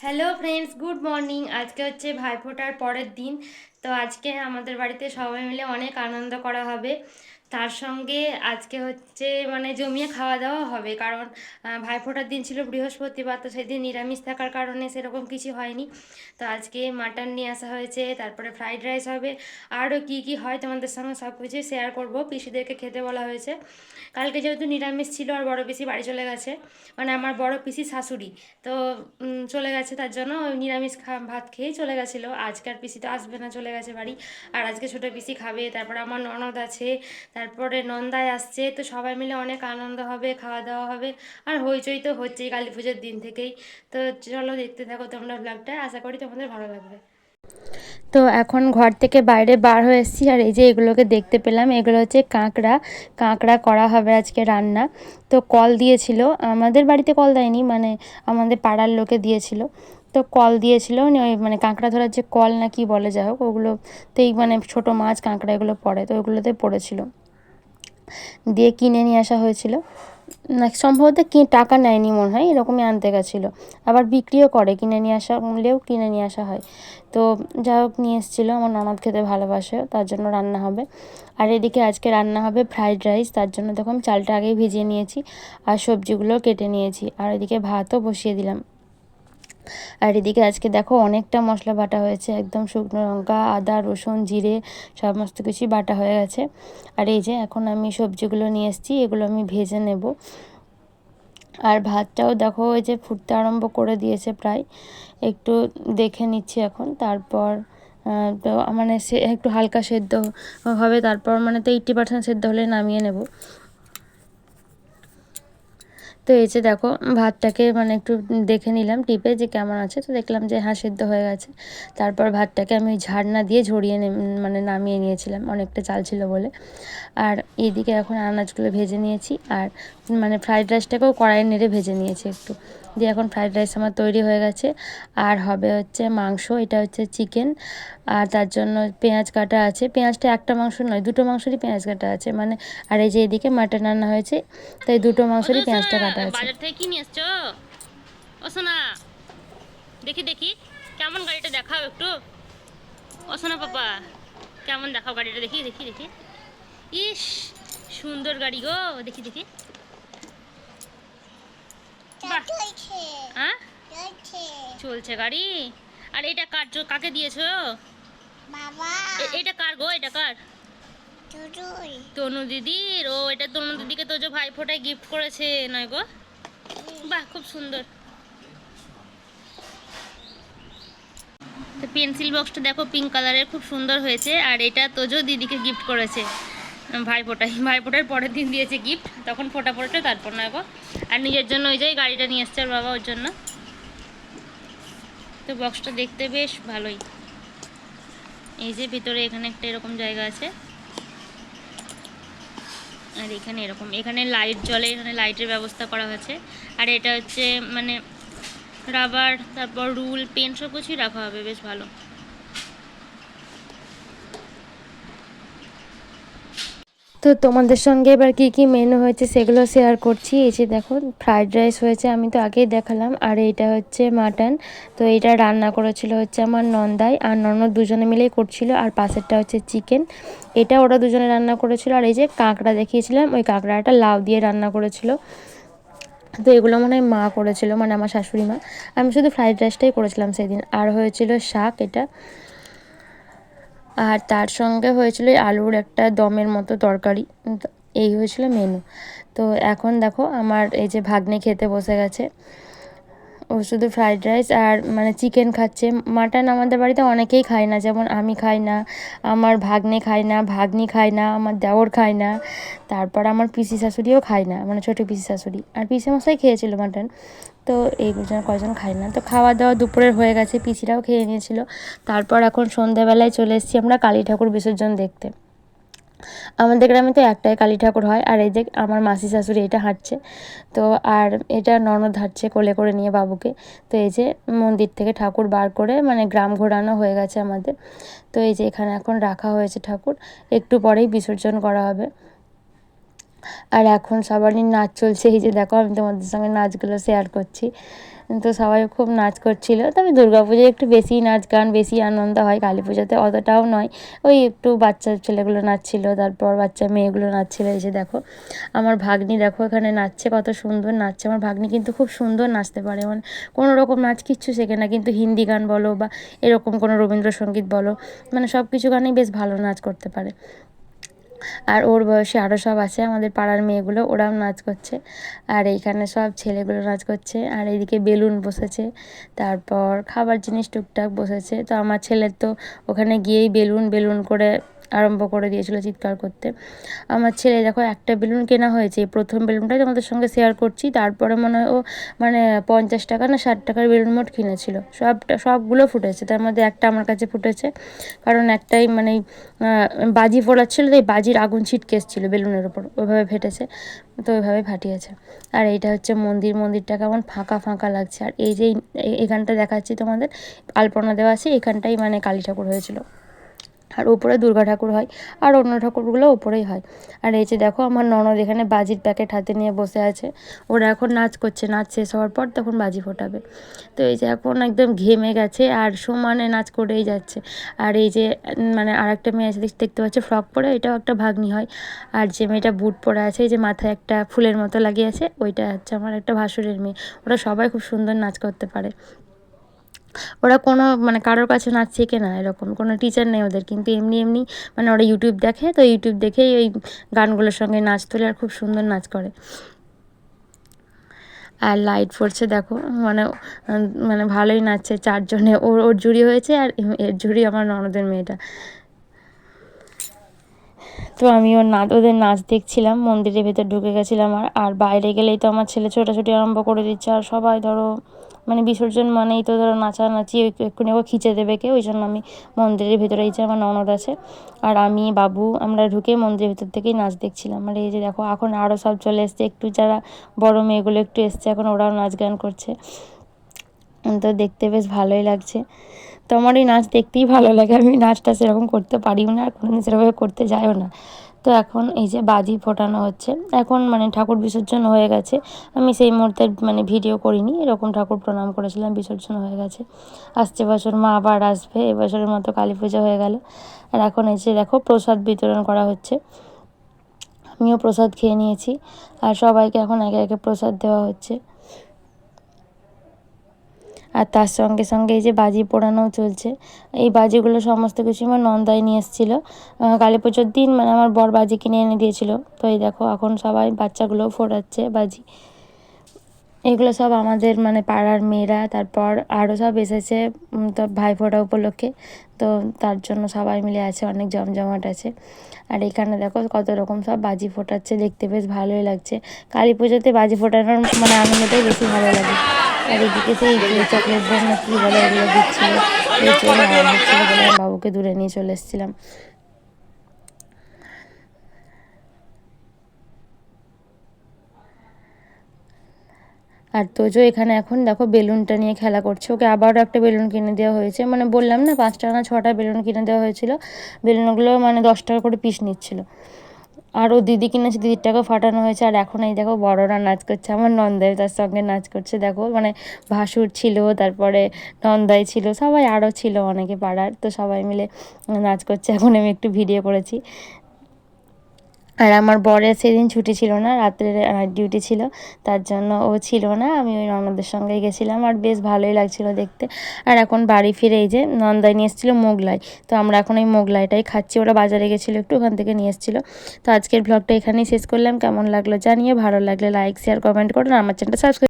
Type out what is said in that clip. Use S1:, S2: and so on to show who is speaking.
S1: Hello friends good morning আজকে হচ্ছে ভাইফোঁটার পরের দিন। তো আজকে আমাদের বাড়িতে সবাই মিলে অনেক আনন্দ করা হবে। তার সঙ্গে আজকে হচ্ছে মানে জমিয়ে খাওয়া দাওয়া হবে। কারণ ভাইফোঁটার দিন ছিল বৃহস্পতিবার, তো সেদিন নিরামিষ থাকার কারণে সেরকম কিছু হয়নি। তো আজকে মাটন নিয়ে আসা হয়েছে, তারপরে ফ্রাইড রাইস হবে। আরও কী কী হয় তোমাদের সঙ্গে সব কিছু শেয়ার করব, পিসিদেরকে খেতে বলা হয়েছে। কালকে যেহেতু নিরামিষ ছিল আর বড় পিসি বাড়ি চলে গেছে মানে আমার বড় পিসি শাশুড়ি, তো চলে গেছে তার জন্য ওই নিরামিষ ভাত খেয়েই চলে গেছিল। আজকে আর পিসি তো আসবে না, চলে গেছে বাড়ি। আর আজকে ছোটো পিসি খাবে, তারপর আমার ননদ আছে তারপরে নন্দায় আসছে, তো সবাই মিলে অনেক আনন্দ হবে, খাওয়া দাওয়া হবে। আর হইচই তো হচ্ছেই কালী পুজোর দিন থেকেই। তো চলো দেখতে থাকো তোমরা ব্লগটা আশা করি তোমাদের ভালো লাগবে। তো এখন ঘর থেকে বাইরে বার হয়ে এসেছি, আর এই যে এগুলোকে দেখতে পেলাম, এগুলো হচ্ছে কাঁকড়া। কাঁকড়া করা হবে আজকে রান্না। তো কল দিয়েছিল, আমাদের বাড়িতে কল দেয়নি মানে আমাদের পাড়ার লোকে দিয়েছিল। তো কল দিয়েছিল ওই মানে কাঁকড়া ধরার যে কল না কি বলে যাই হোক ওগুলোতেই মানে ছোটো মাছ কাঁকড়া এগুলো পড়ে, তো ওগুলোতে পড়েছিল। দিয়ে কিনে নিয়ে আসা হয়েছিল। সম্ভবত কি টাকা নেয়নি মনে হয়, এরকমই আনতে গেছিল। আবার বিক্রিও করে, কিনে নিয়ে আসা হলেও কিনে নিয়ে আসা হয়। তো যা হোক, নিয়ে এসেছিল, আমার ননদ খেতে ভালোবাসে, তার জন্য রান্না হবে। আর এদিকে আজকে রান্না হবে ফ্রাইড রাইস তার জন্য দেখুন চালটা আগেই ভিজিয়ে নিয়েছি, আর সবজিগুলো কেটে নিয়েছি। আর এদিকে ভাতও বসিয়ে দিলাম। আর এদিকে আজকে দেখো অনেকটা মশলা বাটা হয়েছে, একদম শুকনো লঙ্কা, আদা, রসুন, জিরে, সমস্ত কিছুই বাটা হয়ে গেছে। আর এই যে এখন আমি সবজিগুলো নিয়ে এসেছি, এগুলো আমি ভেজে নেব। আর ভাতটাও দেখো ওই যে ফুটতে আরম্ভ করে দিয়েছে প্রায়, একটু দেখে নিচ্ছি এখন, তারপর তো মানে সে একটু হালকা সেদ্ধ হবে, তারপর মানে তো এইট্টি পার্সেন্ট সেদ্ধ হলে নামিয়ে নেব। তো এই যে দেখো, ভাতটাকে মানে একটু দেখে নিলাম টিপে যে কেমন আছে। তো দেখলাম যে হ্যাঁ সেদ্ধ হয়ে গেছে। তারপর ভাতটাকে আমি ঝাড়না দিয়ে ঝরিয়ে মানে নামিয়ে নিয়েছিলাম। অনেকটা চাল ছিল বলে। আর এদিকে এখন আনাজগুলো ভেজে নিয়েছি। আর মানে ফ্রাইড রাইসটাকেও কড়াইয়ে নেড়ে ভেজে নিয়েছি একটু। দিয়ে এখন ফ্রাইড রাইস আমার তৈরি হয়ে গেছে। আর হবে হচ্ছে মাংস এটা হচ্ছে চিকেন আর তার জন্য পেঁয়াজ কাটা আছে। পেঁয়াজটা একটা মাংস নয় দুটো মাংসেরই পেঁয়াজ কাটা আছে। মানে আর এই যে এদিকে মাটন রান্না হয়েছে তাই দুটো মাংসেরই পেঁয়াজটা কাটা আছে।
S2: বাজার থেকে কি নিয়ে এসছো? ও সোনা দেখি দেখি। কেমন গাড়িটা দেখাও একটু। ও সোনা পাপা কেমন দেখাও গাড়িটা? দেখি দেখি দেখি। ইস সুন্দর গাড়ি গো দেখি দেখি বাহ হ্যাঁ চলছে গাড়ি? আর এটা কার কাকে দিয়েছ?
S3: বাবা।
S2: এটা কার গো? এটা কার? তনু দিদির? ও এটা তনু দিদিকে তো যে ভাই ফোটায় গিফট করেছে নয় গো? বাহ খুব সুন্দর। তো পেন্সিল বক্সটা দেখো পিঙ্ক কালারের খুব সুন্দর হয়েছে। আর এটা তোজো দিদিকে গিফট করেছে। ভাই ফোটাই ভাই ফোটার পরের দিন দিয়েছে গিফট তখন ফোটা পড়েছে তারপর নয় গো? আর নিজের জন্য ওই যে গাড়িটা নিয়ে এসছে ওর বাবা ওর জন্য। তো বক্সটা দেখতে বেশ ভালোই। এই যে ভিতরে এখানে একটা এরকম জায়গা আছে। আর এখানে এরকম, এখানে লাইট জলে এখানে লাইটের ব্যবস্থা করা হয়েছে। আর এটা হচ্ছে মানে রাবার তারপর রুল পেন সব কিছুই রাখা হবে, বেশ ভালো।
S1: তো তোমাদের সঙ্গে এবার কি কি মেনু হয়েছে সেগুলো শেয়ার করছি। এই যে দেখো ফ্রাইড রাইস হয়েছে, আমি তো আগেই দেখালাম। আর এইটা হচ্ছে মাটন তো এটা রান্না করেছিল হচ্ছে আমার নন্দাই আর ননদ দুজনে মিলেই করছিল। আর পাশেরটা হচ্ছে চিকেন এটা ওরা দুজনে রান্না করেছিল। আর এই যে কাঁকড়া দেখিয়েছিলাম, ওই কাঁকড়াটা লাউ দিয়ে রান্না করেছিল। তো এগুলো মনে হয় মা করেছিল মানে আমার শাশুড়ি মা। আমি শুধু ফ্রাইড রাইসটাই করেছিলাম সেদিন। আর হয়েছিল শাক এটা। আর তার সঙ্গে হয়েছিল আলুর একটা দমের মতো তরকারি। এই হয়েছিল মেনু তো এখন দেখো, আমার এই যে ভাগ্নে খেতে বসে গেছে। ও শুধু ফ্রাইড রাইস আর মানে চিকেন খাচ্ছে। মাটন আমাদের বাড়িতে অনেকেই খায় না, যেমন আমি খাই না, আমার ভাগ্নে খায় না, ভাগ্নি খায় না, আমার দেওর খায় না, তারপর আমার পিসি শাশুড়িও খায় না মানে ছোটো পিসি শাশুড়ি। আর পিসি মশাই খেয়েছিল মাটন তো এই দুজন কয়জন খায় না। তো খাওয়া দাওয়া দুপুরের হয়ে গেছে, পিসিরাও খেয়ে নিয়েছিল। তারপর এখন সন্ধ্যাবেলায় চলে এসেছি আমরা কালী ঠাকুর বিসর্জন দেখতে। আমাদের গ্রামে তো একটাই কালী ঠাকুর হয়, আর এই যে আমার মাসি শাশুড়ি এটা হাঁটছে, তো আর এটা ননদ হাঁটছে কোলে করে নিয়ে বাবুকে, তো এই যে মন্দির থেকে ঠাকুর বার করে মানে গ্রাম ঘোরানো হয়ে গেছে আমাদের, তো এই যে এখানে এখন রাখা হয়েছে ঠাকুর, একটু পরেই বিসর্জন করা হবে। আর এখন সবারই নাচ চলছে, এই যে দেখো আমি তোমাদের সঙ্গে নাচগুলো শেয়ার করছি। তো সবাই খুব নাচ করছিল। তবে পুজোয় একটু বেশি নাচ গান, বেশি আনন্দ হয়। কালী পুজোতে অতটাও নয়। ওই একটু বাচ্চা ছেলেগুলো নাচছিল, তারপর বাচ্চা মেয়েগুলো নাচছিল। এসে দেখো, আমার ভাগ্নি দেখো এখানে নাচছে, কত সুন্দর নাচছে। আমার ভাগ্নি কিন্তু খুব সুন্দর নাচতে পারে। মানে কোনো রকম নাচ কিচ্ছু শেখে না। কিন্তু হিন্দি গান বলো বা এরকম কোনো রবীন্দ্রসঙ্গীত বলো মানে সব কিছু গানেই বেশ ভালো নাচ করতে পারে। আর ওর বয়সে আরও সব আছে, আমাদের পাড়ার মেয়েগুলো, ওরাও নাচ করছে। আর এইখানে সব ছেলেগুলো নাচ করছে, আর এইদিকে বেলুন বসেছে, তারপর খাবার জিনিস টুকটাক বসেছে। তো আমার ছেলের তো ওখানে গিয়েই বেলুন বেলুন করে আরম্ভ করে দিয়েছিল চিৎকার করতে। আমার ছেলে দেখো একটা বেলুন কেনা হয়েছে প্রথম বেলুনটাই তোমাদের সঙ্গে শেয়ার করছি। তারপরে মনে হয় ও মানে পঞ্চাশ টাকা না ষাট টাকার বেলুন মোট কিনেছিল। সবটা, সবগুলো ফুটেছে, তার মধ্যে একটা আমার কাছে ফুটেছে। কারণ একটাই মানে বাজি ফোড়াচ্ছিল তো এই বাজির আগুন ছিটকে এসেছিল বেলুনের ওপর ওইভাবে ফেটেছে, তো ওইভাবে ফাটিয়েছে। আর এইটা হচ্ছে মন্দির, মন্দিরটা কেমন ফাঁকা ফাঁকা লাগছে। আর এই যে এখানটা দেখাচ্ছি তোমাদের, আলপনা দেওয়া আছে, এখানটাই মানে কালী ঠাকুর হয়েছিল। আর উপরে দুর্গা ঠাকুর হয় আর অন্য ঠাকুরগুলো উপরেই হয়। আর এই যে দেখো আমার ননদ এখানে বাজির প্যাকেট হাতে নিয়ে বসে আছে। ওরা এখন নাচ করছে, নাচ শেষ হওয়ার পর তখন বাজি ফোটাবে। তো এই যে এখন একদম ঘেমে গেছে আর সমানে নাচ করেই যাচ্ছে। আর এই যে মানে আর একটা মেয়ে আছে, দেখ- দেখতে পাচ্ছে ফ্রক পরে, এটাও একটা ভাগ্নি হয়। আর যে মেয়েটা বুট পরে আছে, এই যে মাথায় একটা ফুলের মতো লাগিয়ে আছে, ওইটা হচ্ছে আমার একটা ভাসুরের মেয়ে। ওরা সবাই খুব সুন্দর নাচ করতে পারে। ওরা কোনো মানে কারোর কাছে নাচ শেখে না এরকম, কোনো টিচার নেই ওদের, কিন্তু এমনি এমনি মানে ওরা ইউটিউব দেখে, তো ইউটিউব দেখেই ওই গানগুলোর সঙ্গে নাচ তোলে আর খুব সুন্দর নাচ করে। আর লাইট পড়ছে দেখো মানে মানে ভালোই নাচছে চারজনে, ওর ওর জুড়ি হয়েছে আর এর জুড়ি আমার ননদের মেয়েটা। তো আমি ওর নাচ, ওদের নাচ দেখছিলাম, মন্দিরের ভেতর ঢুকে গেছিলাম আর আর বাইরে গেলেই তো আমার ছেলে ছোটাছুটি আরম্ভ করে দিচ্ছে, আর সবাই ধরো মানে বিসর্জন মানেই তো ধরো নাচানাচি এক্ষুনি ওকে খিচে দেবে কে ওই জন্য আমি মন্দিরের ভেতরে এই যে আমার ননদ আছে আর আমি, বাবু আমরা ঢুকে মন্দিরের ভেতর থেকেই নাচ দেখছিলাম। আর এই যে দেখো, এখন আরও সব চলে এসছে। একটু যারা বড় মেয়েগুলো একটু এসছে, এখন ওরাও নাচ গান করছে। তো দেখতে বেশ ভালোই লাগছে। তো আমার এই নাচ দেখতেই ভালো লাগে। আমি নাচটা সেরকম করতে পারিও না, আর কোনোদিন সেরকমভাবে করতে যাইও না। তো এখন এই যে বাজি ফোটানো হচ্ছে। এখন মানে ঠাকুর বিসর্জন হয়ে গেছে। আমি সেই মুহূর্তে মানে ভিডিও করিনি, এরকম ঠাকুর প্রণাম করেছিলাম, বিসর্জন হয়ে গেছে। আসছে বছর মা আবার আসবে, এবছরের মতো কালী পুজো হয়ে গেল। আর এখন এই যে দেখো, প্রসাদ বিতরণ করা হচ্ছে। আমিও প্রসাদ খেয়ে নিয়েছি। আর সবাইকে এখন একে একে প্রসাদ দেওয়া হচ্ছে। আর তার সঙ্গে সঙ্গে এই যে বাজি পোড়ানোও চলছে। এই বাজিগুলো সমস্ত কিছু আমার নন্দাই নিয়ে এসেছিল। কালী পুজোর দিন মানে আমার বর বাজি কিনে এনে দিয়েছিল। তো এই দেখো, এখন সবাই বাচ্চাগুলো ফোটাচ্ছে বাজি। এগুলো সব আমাদের মানে পাড়ার মেয়েরা, তারপর আরও সব এসেছে তো ভাইফোঁটা উপলক্ষে। তো তার জন্য সবাই মিলে আছে, অনেক জমজমাট আছে। আর এখানে দেখো কত রকম সব বাজি ফোটাচ্ছে, দেখতে বেশ ভালোই লাগছে। কালী পুজোতে বাজি ফোটানোর মানে আনন্দটাই বেশি ভালো লাগে। আর এদিকে সেই চকলেট না বলে বলে বাবুকে দূরে নিয়ে চলে এসেছিলাম। আর তোজো এখানে এখন দেখো বেলুনটা নিয়ে খেলা করছে। ওকে আবারও একটা বেলুন কিনে দেওয়া হয়েছে। মানে বললাম না, পাঁচটা না ছটা বেলুন কিনে দেওয়া হয়েছিল। বেলুনগুলো মানে দশ টাকা করে পিস নিচ্ছিল। আর ও দিদি কিনেছে দিদির টাকা ফাটানো হয়েছে। আর এখন এই দেখো বড়রা নাচ করছে। আমার নন্দাই তার সঙ্গে নাচ করছে, দেখো। মানে ভাসুর ছিল, তারপরে নন্দাই ছিল, সবাই আরও ছিল অনেকে পাড়ার। তো সবাই মিলে নাচ করছে। এখন আমি একটু ভিডিও করেছি। আর আমার বরের সেদিন ছুটি ছিল না, রাত্রে ডিউটি ছিল, তার জন্য ও ছিল না, আমি ওই ননদের সঙ্গেই গেছিলাম আর বেশ ভালোই লাগছিল দেখতে। আর এখন বাড়ি ফিরে এই যে নন্দাই নিয়ে এসেছিল মোগলাই, তো আমরা এখন এই মোগলাইটাই খাচ্ছি, ওরা বাজারে গেছিল একটু, ওখান থেকে নিয়ে এসেছিল। তো আজকের ব্লগটা এখানেই শেষ করলাম, কেমন লাগল জানিয়ে ভালো লাগলে লাইক শেয়ার কমেন্ট করুন আমার চ্যানেলটা সাবস্ক্রাইব